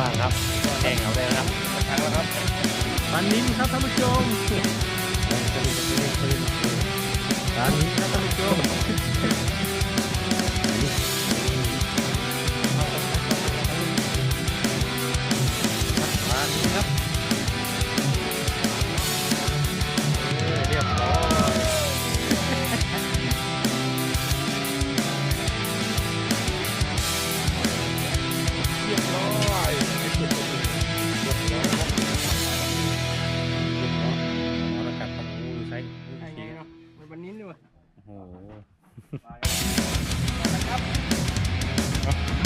ยามว่างครับแห้งเอาได้นะครับทางแล้วครับมันนิ้นครับท่านผู้ชมร้านนี้ครับท่านผู้ชม Uh-huh.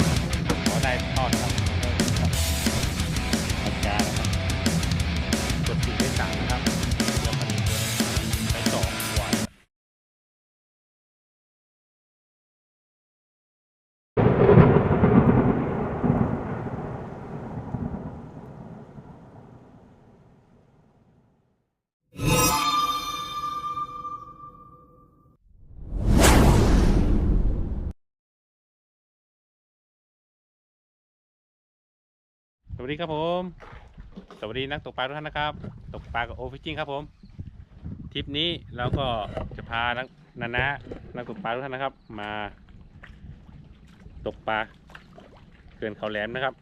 สวัสดีครับผม สวัสดีนักตกปลาทุกท่านนะครับ ตกปลากับโอฟิชชิ่งครับผม ทริปนี้เราก็จะพานักนานะนักตกปลาทุกท่านนะครับ มาตกปลาเขื่อนเขาแหลมนะครับ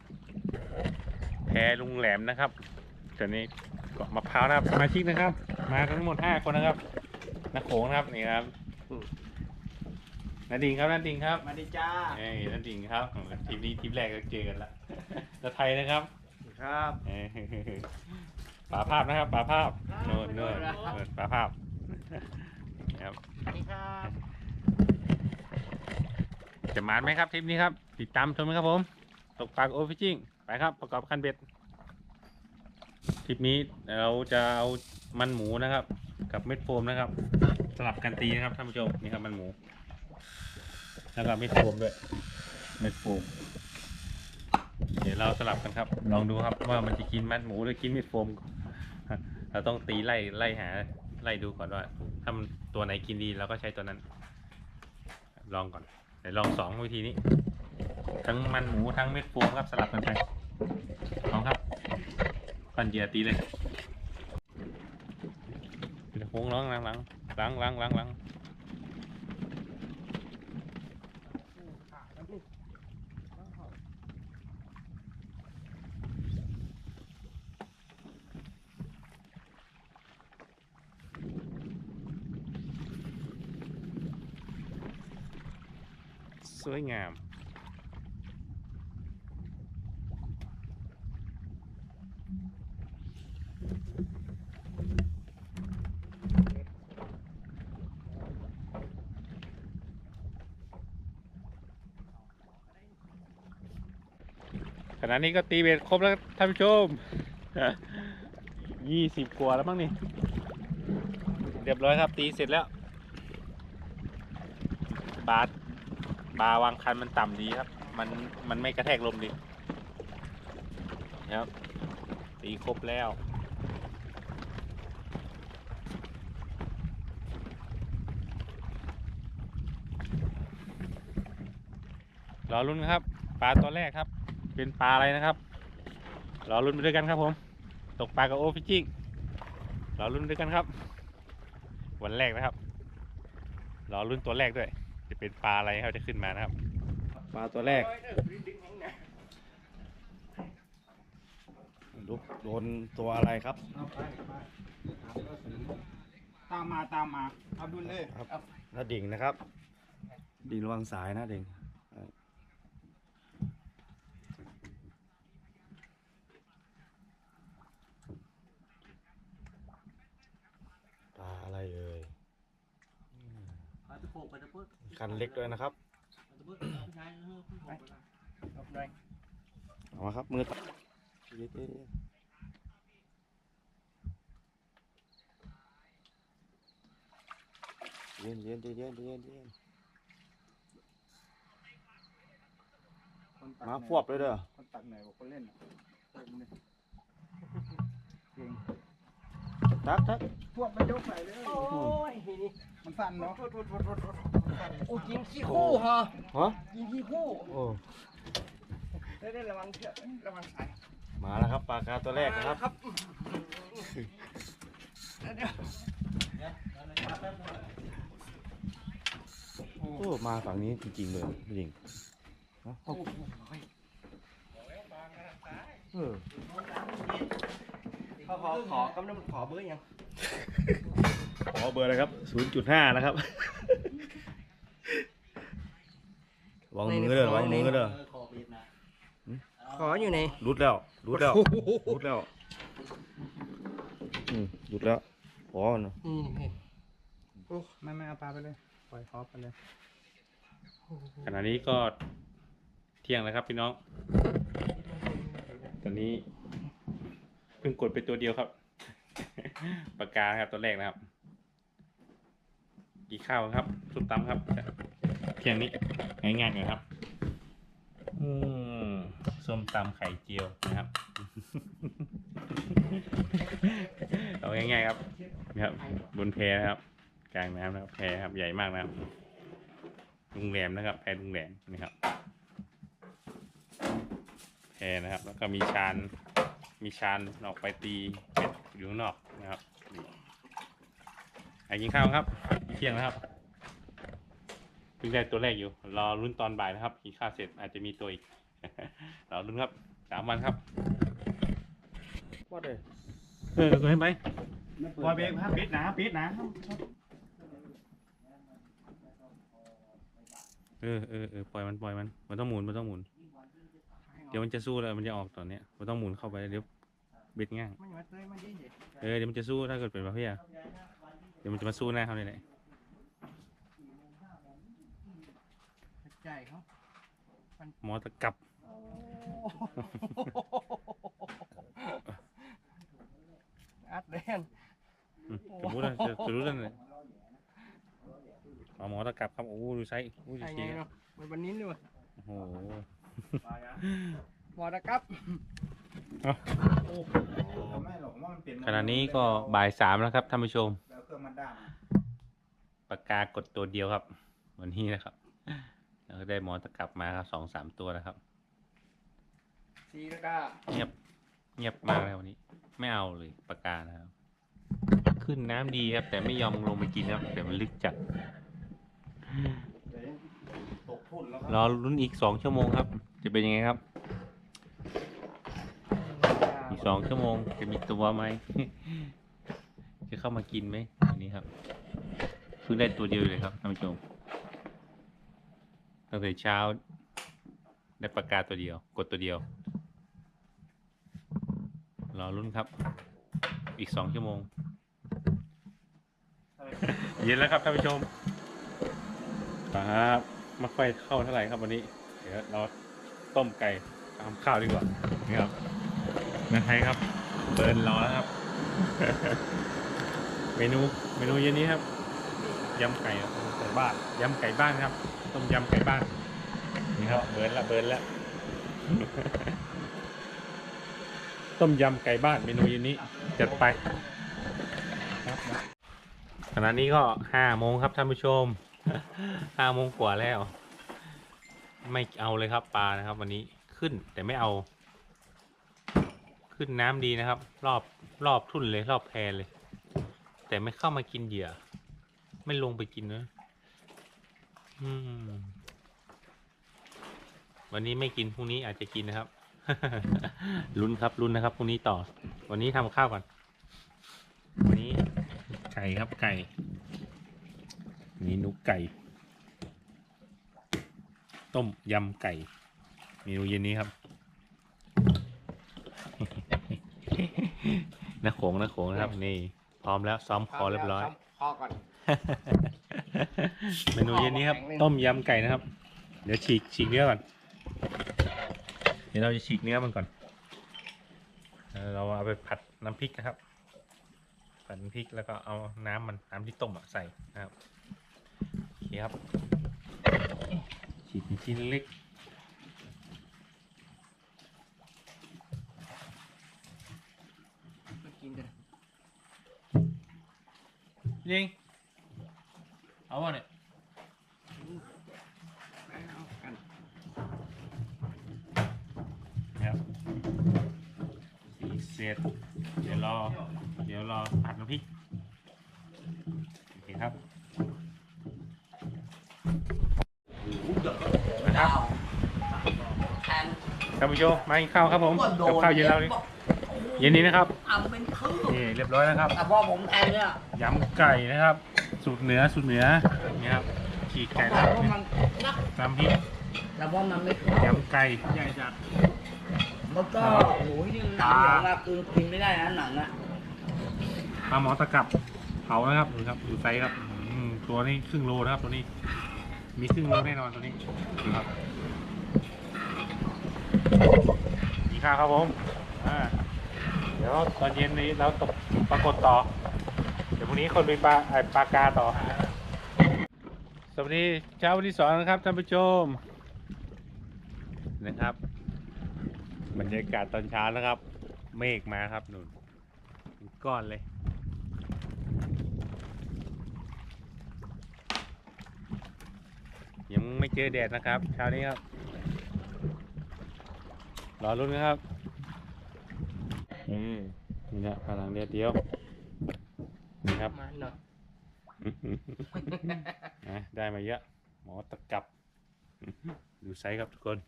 แพลุงแหลมนะครับเดี๋ยวนี้เกาะมะพร้าวนะครับสมาชิกนะครับ มากันทั้งหมดห้าคนนะครับนักโขงนะครับนี่ครับ นาดิงครับนาดิงครับมาดิจ้าเอ้ยนั่นจริงครับทริปนี้ทริปแรกก็เจอกันละแล้วไทยนะครับครับเอ้ยป่าภาพนะครับป่าภาพโน่นโน่นโน่นป่าภาพครับ สวัสดีครับจะมานไหมครับทริปนี้ครับ ติดตามชมนะครับผม ตกปลาโอฟิชชิ่งไปครับ ประกอบคันเบ็ดทริปนี้เราจะเอามันหมูนะครับ กับเม็ดโฟมนะครับ สลับกันตีนะครับท่านผู้ชมนี่ครับมันหมู แล้วก็เม็ดโฟมด้วยเม็ดโฟม เดี๋ยวเราสลับกันครับ ลองดูครับว่ามันจะกินมันหมูหรือกินเม็ดโฟม เราต้องตีไล่ไล่หาไล่ดูก่อนว่าถ้ามันตัวไหนกินดีเราก็ใช้ตัวนั้น ลองก่อนเดี๋ยวลองสองวิธีนี้ ทั้งมันหมูทั้งเม็ดโฟมครับสลับกันไปลองครับปั่นเหยื่อตีเลยเดี๋ยวโค้งล้างล้างล้างล้างล้างล้าง สวยงาม ขณะนี้ก็ตีเบ็ดครบแล้วท่านผู้ชมยี่สิบกว่าแล้วมั้งนี่ เรียบร้อยครับตีเสร็จแล้ว บาท สบาวางคันมันต่ำดีครับ มันมันไม่กระแทกลมดีนะครับตีครบแล้วรอรุ่นครับ ปลาตัวแรกครับ เป็นปลาอะไรนะครับรอรุ่นไปด้วยกันครับผม ตกปลากับโอฟิชชิ่งรอรุ่นด้วยกันครับ วันแรกนะครับรอรุ่นตัวแรกด้วย จะเป็นปลาอะไรครับจะขึ้นมานะครับ ปลาตัวแรกลุกโดนตัวอะไรครับตามมาตามมาเอาดุลเลยครับน้าดิ่งนะครับ ดิ่งระวังสายนะดิ่งปลาอะไรเอ่ยปลาตะโพกปลาตะพุด คันเล็กด้วยนะครับปลาตะพุดผู้ชายเออผู้ชายเอาไปเอามาครับมือตัดเย็นเย็นเย็นเย็นเย็นเย็นคนตักมาฟวบเลยเด้อคนตักไหนบอกคนเล่นอะเล่นเลยเก่ง ตักตักพวกมันยกใส่เลยโอ้ยนี่มันสั่นเนาะโอ้ยิงขี้คู่ฮะฮะยิงขี้คู่โอ้ได้ได้ระวังเถอะระวังสายมาแล้วครับปลากาตัวแรกนะครับครับโอ้มาฝั่งนี้จริงๆเลยจริงเออ ขอขอขอกำลังขอเบอร์ยังขอเบอร์เลยครับ 0.5 นะครับวางมือเด้อวางมือเด้อขออยู่ในรุดแล้วรุดแล้วรุดแล้วอืมรุดแล้วขอเนาะนี่นี่ไม่ไม่เอาปลาไปเลยปล่อยคอไปเลยขณะนี้ก็เที่ยงแล้วครับพี่น้อง ตอนนี้เพิ่งกดไปตัวเดียวครับ ปากกาครับตัวแรกนะครับกี่ข้าวครับสุดตำครับเพียงนี้ง่ายๆเลยครับ อืมส้มตำไข่เจียวนะครับเอาง่ายๆครับนะครับ บนแพนะครับ กลางน้ำนะครับ แพครับใหญ่มากนะครับโรงแรมนะครับ แพโรงแรมนะครับแพนะครับ แล้วก็มีชาน มีชานออกไปตีเป็ดอยู่ข้างนอกนะครับนี่ไอ้กินข้าวครับเที่ยงนะครับเพิ่งได้ตัวแรกอยู่ รอรุ่นตอนบ่ายนะครับกินข้าวเสร็จอาจจะมีตัวอีกรอรุ่นครับสามวันครับว่าเลยเออก็ให้ไหมปล่อยเบรกครับปิดนะปิดนะเออเออเออปล่อยมันปล่อยมันมันต้องหมุนมันต้องหมุนเดี๋ยวมันจะสู้แล้วมันจะออกตอนเนี้ยมันต้องหมุนเข้าไปเดี๋ยวเบ็ดง่างมันมาเตยมันยิ่งเด็ดเออเดี๋ยวมันจะสู้ถ้าเกิดเป็นประเภทอะเดี๋ยวมันจะมาสู้หน้าเขาเลยแหละใจเขาหมอตะกรับอัดเดนอืมสมมติว่าจะจะรู้เรื่องเลยเอาหมอตะกรับครับโอ้ดูไซส์โอ้ดูใช่เชีไงยเนาะมันวันนี้ด้วยโอ้โห หมอตะกับไม่หรอกว่ามันเป็นขณะนี้ก็บ่ายสามแล้วครับท่านผู้ชมแล้วเครื่องมันด้านปากกากดตัวเดียวครับ วันนี้นะครับแล้วก็ได้หมอตะกรับมาครับสองสามตัวแล้วครับซีแล้วก็เงียบเงียบมากเลยวันนี้ ไม่เอาเลยปากกานะครับ ขึ้นน้ำดีครับ แต่ไม่ยอมลงไปกินครับแต่มันลึกจัดตกทุ่นแล้วรอรุ่นอีกสองชั่วโมงครับจะ เป็นยังไงครับ อีกสองชั่วโมงจะมีตัวไหม จะเข้ามากินไหมอันนี้ครับเพิ่งได้ตัวเดียวเลยครับท่านผู้ชมตั้งแต่เช้าได้ปากกาตัวเดียว กดตัวเดียว รอรุ่นครับ อีกสองชั่วโมง เย็นแล้วครับท่านผู้ชมครับไม่ค่อยเข้าเท่าไหร่ครับวันนี้ เดี๋ยวเรา ต้มไก่ทำข้าวดีกว่านี่ครับนะไทยครับเบิร์นรอแล้วครับ เมนูเมนูเย็นนี้ครับยำไก่ครับไก่บ้านยำไก่บ้านครับ ต้มยำไก่บ้านนี่ครับเบิร์นละเบิร์นละต้มยำไก่บ้านเมนูเย็นนี้จัดไปขณะนี้ก็ห้าโมงครับท่านผู้ชมห้าโมงกว่าแล้ว ไม่เอาเลยครับปลานะครับ วันนี้ขึ้นแต่ไม่เอา ขึ้นน้ำดีนะครับ รอบรอบทุ่นเลย รอบแพเลย แต่ไม่เข้ามากินเหยื่อ ไม่ลงไปกินนะอืมวันนี้ไม่กินพรุ่งนี้อาจจะกินนะครับลุ้นครับลุ้นนะครับพรุ่งนี้ต่อ วันนี้ทำข้าวก่อนวันนี้ไก่ครับไก่ นี่นุกไก่ ต้มยำไก่เมนูเย็นนี้ครับนักโขงนักโขงนะครับ นี่ พร้อมแล้วซ้อมคอเรียบร้อยคอก่อน เมนูเย็นนี้ครับ ต้มยำไก่นะครับ เดี๋ยวฉีกฉีกเนื้อก่อน เดี๋ยวเราจะฉีกเนื้อมันก่อนเออเราเอาไปผัดน้ำพริกนะครับ ผัดน้ำพริกแล้วก็เอาน้ำมันน้ำที่ต้มอะใส่นะครับโอเคครับ ฉีกเป็นชิ้นเล็กกินกันยิงเอาวะเนี่ยเอากันครับสีเสร็จเดี๋ยวรอ เดี๋ยวรอผัดน้ำพริกโอเคครับนะครับ ท่านผู้ชมมากินข้าวครับผมกับข้าวเย็นเราดิเย็นนี้นะครับทำเป็นครึ่งนี่เรียบร้อยนะครับแต่พอผมแทงเนี่ยยำไก่นะครับ สูตรเหนือสูตรเหนือนี่ครับฉีกไก่แต่แล้วว่ามันนักน้ำพริกแต่ว่ามันไม่ครบยำไก่ใหญ่จัดแล้วก็โอ้ยนี่หนังเหนียวอะคือกินไม่ได้นะหนังอะปลาหมอตะกับเผานะครับดูครับดูไซส์ครับอืมตัวนี้ครึ่งโลนะครับตัวนี้ มีครึ่งโลแน่นอนตัวนี้ดูครับ มีข้าวครับผมอ่าเดี๋ยวตอนเย็นนี้เราตกปรากฏต่อ เดี๋ยวพรุ่งนี้คนไปปลาไอปลากาต่อ สวัสดีเช้าวันที่สองนะครับท่านผู้ชมนะครับ บรรยากาศตอนเช้านะครับ เมฆมาครับนุ่นก้อนเลยยังไม่เจอแดดนะครับเช้านี้ครับ รอรุ้นนะครับอืมนี่นะพลังเดียวเดียวนี่ครับมันเนาะนะได้มาเยอะ หมอตะกับ ดูไซส์ครับทุกคน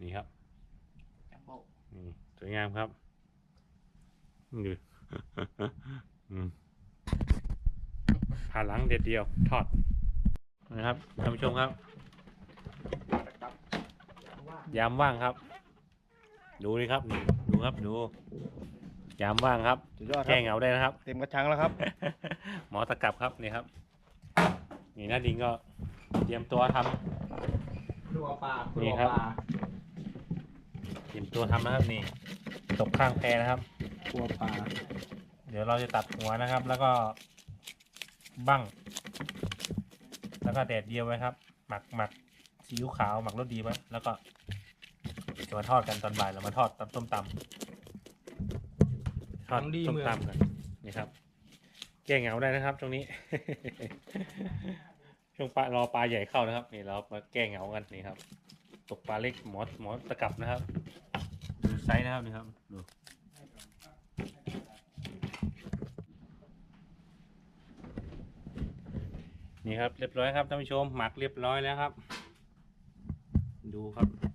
นี่ครับนี่สวยงามครับดูอืมผ่าหลังเด็ดเดียวทอดนะครับท่านผู้ชมครับ ยามว่างครับ ดูนี่ครับนี่ดูครับดูยามว่างครับสุดยอดคแก้รับเหงาได้นะครับ เต็มกระชังแล้วครับ หมอตะกรับครับนี่ครับ นี่หน้าดิงก็เตรียมตัวทำตัวปลานี่ครับเตรียมตัวทำนะครับนี่ตกข้างแพนะครับตัวปลาเดี๋ยวเราจะตัดหัวนะครับ แล้วก็บั้งแล้วก็แดดเดียวไว้ครับ หมักหมักซีอิ๊วขาวหมักรสดีไว้แล้วก็ จะมาทอดกันตอนบ่ายเรามาทอดตำต้มตำทอดต้มตำกันนี่ครับ แก้เหงาได้นะครับ ตรงนี้ ช่วงปลารอปลาใหญ่เข้านะครับ นี่เรามาแก้เหงากันนี่ครับ ตกปลาเล็กหมอหมอตะกรับนะครับดูไซส์นะครับนี่ครับดูนี่ครับเรียบร้อยครับท่านผู้ชมหมักเรียบร้อยแล้วครับ ดูครับ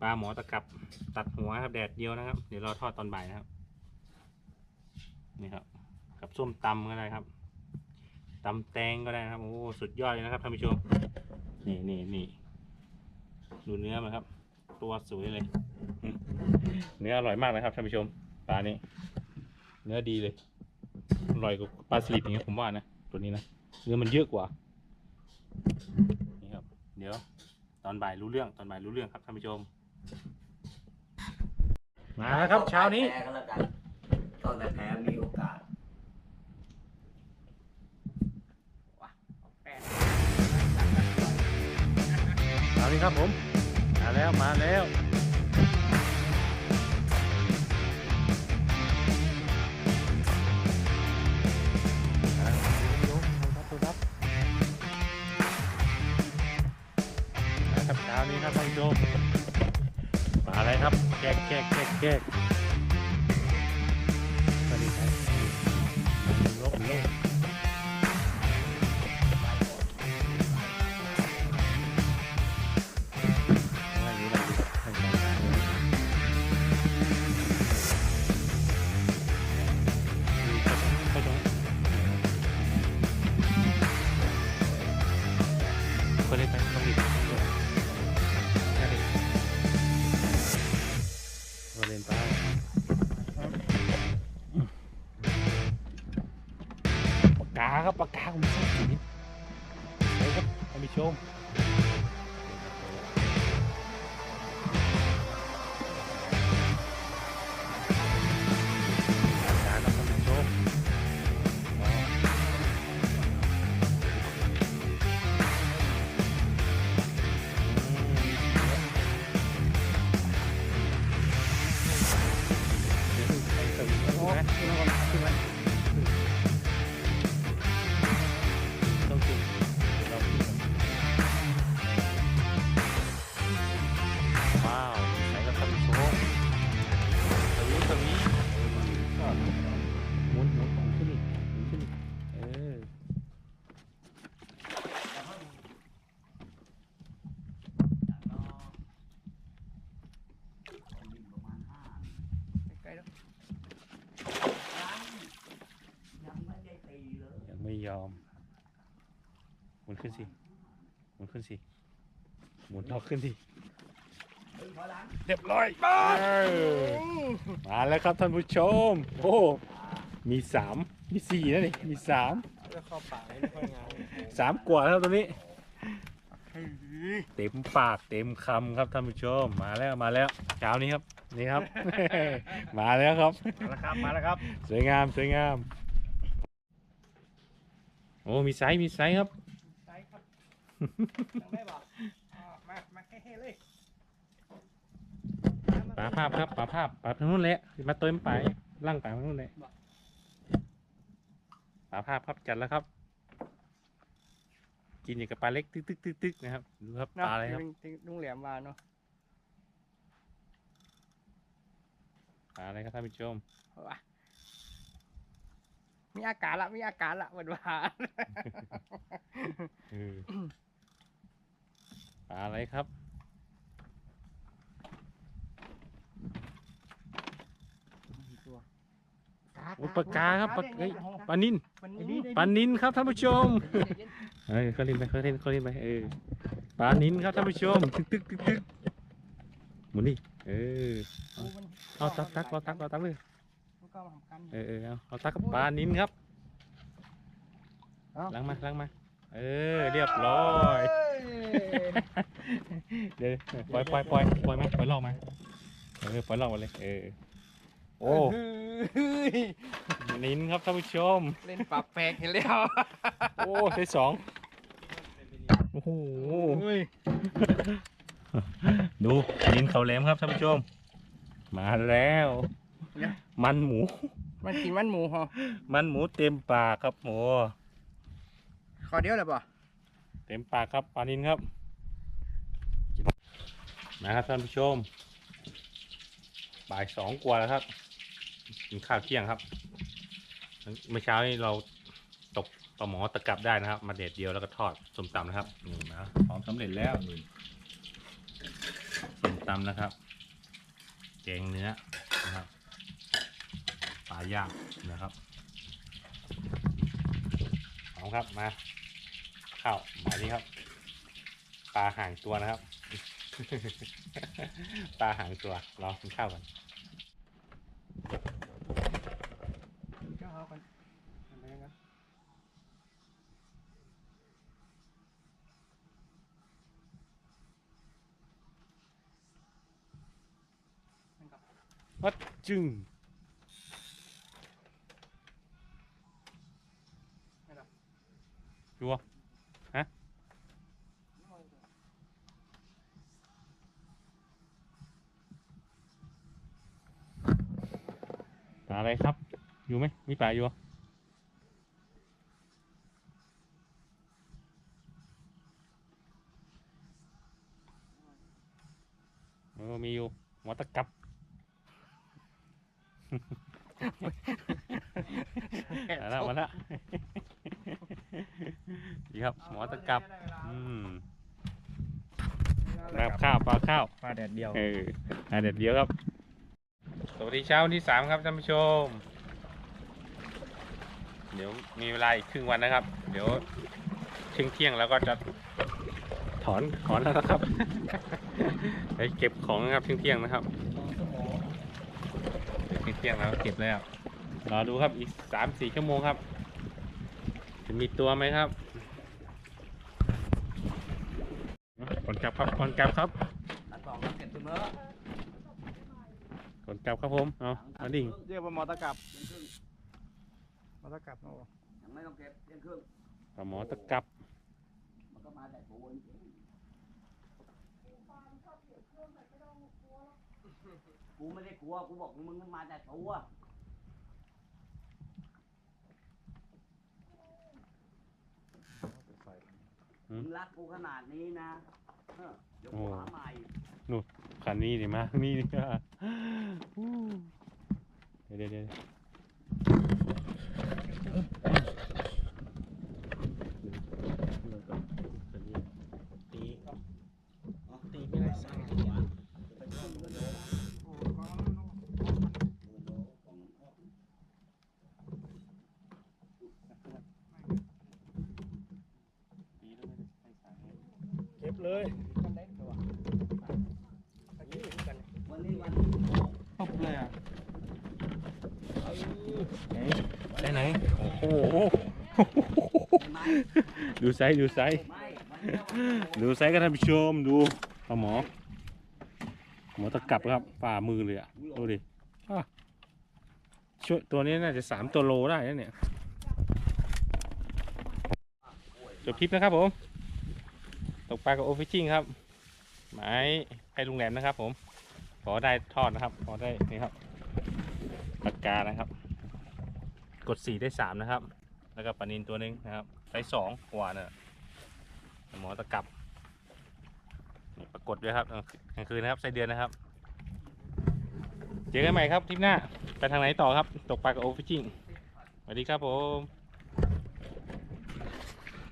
ปลาหมอตะกับตัดหัวครับแดดเดียวนะครับ เดี๋ยวเราทอดตอนบ่ายนะครับ นี่ครับ กับส้มตำก็ได้ครับตำแตงก็ได้ครับโอ้สุดยอดเลยนะครับท่านผู้ชมนี่นี่นี่ดูเนื้อมันครับ ตัวสวยเลย เนื้ออร่อยมากนะครับท่านผู้ชมปลานี้ เนื้อดีเลยอร่อยกว่าปลาสลิดอย่างเงี้ยผมว่านะตัวนี้นะเนื้อมันเยอะกว่านี่ครับ เดี๋ยว ตอนบ่ายรู้เรื่องตอนบ่ายรู้เรื่องครับท่านผู้ชม มาแล้วครับเช้านี้ แพ้ก็แล้วกันตอนแต่แพ้มีโอกาสเช้านี้ครับผม มาแล้วมาแล้วมาครับครับเช้านี้ครับท่านผู้ชมมา อะไรครับแกกแกกแกกแกก นขึ้นสิหมุนขึ้นสิหมุนออกขึ้นสิเรียบร้อยเออมาแล้วครับท่านผู้ชม โอ้ มีสามมีสี่นะนี่ มีสามแล้วเข้าปากไม่ค่อยงามสามกว่าแล้วครับตัวนี้ เต็มปากเต็มคำครับท่านผู้ชม มาแล้วมาแล้วเช้านี้ครับ นี่ครับ มาแล้วครับ มาแล้วครับ มาแล้วครับ สวยงามสวยงาม โอ้ มีไซส์มีไซส์ครับใช่ครับ ยังไม่บอกอ่ามามาเฮ้ๆเลยปลาภาพครับปลาภาพปลาทางนู้นแหละมาเติมไปล่างปลาทางนู้นแหละปลาภาพครับจัดแล้วครับ กินอย่างกับปลาเล็กตึกตึกตึกตึกนะครับดูครับปลาอะไรครับลุงแหลมมาเนาะปลาอะไรครับท่านผู้ชมว่ะมีอาการละมีอาการละหวานหวานเออ ปลาอะไรครับตัวโอ้ปลากาครับปลาเอ้ยปลานินวันนี้ปลานินครับท่านผู้ชมเฮ้ยเขาเล่นไปเขาเล่นเขาเล่นไปเออปลานินครับท่านผู้ชมตึกตึกตึกตึกหมุนดิเออเอาตักตักเอาตักเอาตักเลยมันก็มาทำกัน เออเออเอาเอาตักกับปลานินครับเอา ล้างมาล้างมา เออเรียบร้อย เดี๋ยวปล่อยปล่อยปล่อยปล่อยไหมปล่อยลอกมาเออปล่อยลอกมาเลยเออโอ้เฮ้ยนินครับท่านผู้ชม เล่นปรับแปลกเห็นแล้วโอ้ได้สองโอ้โหดูนินเขาแหลมครับท่านผู้ชม มาแล้ว มันหมู มันกินมันหมูเหรอมันหมูเต็มปากครับหมู ขอเดียวเลยป่ะเต็มปากครับปลานินครับนะครับท่านผู้ชมบ่ายสองกว่าแล้วครับกินข้าวเที่ยงครับเมื่อเช้านี้เราตกปลาหมอตะกรับได้นะครับ มาเด็ดเดียวแล้วก็ทอดส้มตำนะครับนี่นะพร้อมสำเร็จแล้วนี่ส้มตำนะครับ แกงเนื้อนะครับปลาย่างนะครับพร้อมครับมา ข้าวมานี่ครับ ปลาห่างตัวนะครับ ปลาห่างตัวรอกินข้าวกันก็เอากันทำไปยังไงมันกับวัดจึง อยู่ไหมมีปลาอยู่เหรอเออมีอยู่หัวตะกับมาแล้วมาแล้วดีครับหมอตะกับอืมแบบข้าวปลาข้าวปลาแดดเดียวเอออ่าเด็ดเดียวครับ สวัสดีเช้าวันที่สามครับท่านผู้ชม เดี๋ยวมีเวลาอีกครึ่งวันนะครับ เดี๋ยวเที่ยงเที่ยงๆแล้วก็จะถอนถอนแล้วนะครับไปเก็บของนะครับเที่ยงเที่ยงๆนะครับเดี๋ยวเที่ยงเที่ยงๆแล้วเก็บแล้วรอดูครับอีกสามสี่ชั่วโมงครับ จะมีตัวไหมครับก่อนกลับครับก่อนกลับครับตัดสองเสร็จเสมอก่อนกลับครับผมเอาเอาดิ่งเรียกว่ามอตะกับ เที่ยงครึ่งมอตะกับโอ้ยังไม่ต้องเก็บเที่ยงครึ่งปลาหมอตะกับมันก็มาแต่ปูนกูไม่ได้กลัวกูบอกมึงมันมาแต่ตัวมึงรักกูขนาดนี้นะเออเดี๋ยวกูหาใหม่คันนี้ดิมานี่ดิว่าอู้เดี๋ยวเดี๋ยวเดี๋ยวตี ตีไม่ได้สั่ง เลย มันได้ตัวไปยืดกัน วันนี้วัน ครบเลยอะไหนไหนโอ้โห ไม้ ดูไซส์ดูไซส์ไม้วันนี้วันดูไซส์กันท่านผู้ชมดูปลาหมอหมอตะกลับครับฝ่ามือเลยอะดูดิอะช่วยตัวนี้น่าจะสามตัวโลได้นะเนี่ยจบคลิปนะครับผม ตกปลากับโอฟิชชิ่งครับหมายให้ลุงแหลมนะครับ ผม ขอได้ทอดนะครับ ขอได้นี่ครับปากกานะครับ กดสี่ได้สามนะครับ แล้วก็ปลานินตัวหนึงนะครับ ไซส์สองกว่าเนี่ยหมอตะกลับนี่ปรากฏด้วยครับกลางคืนนะครับไส้เดือนนะครับ เจอกันใหม่ครับทริปหน้า ไปทางไหนต่อครับ ตกปลากับโอฟิชชิ่งสวัสดีครับผม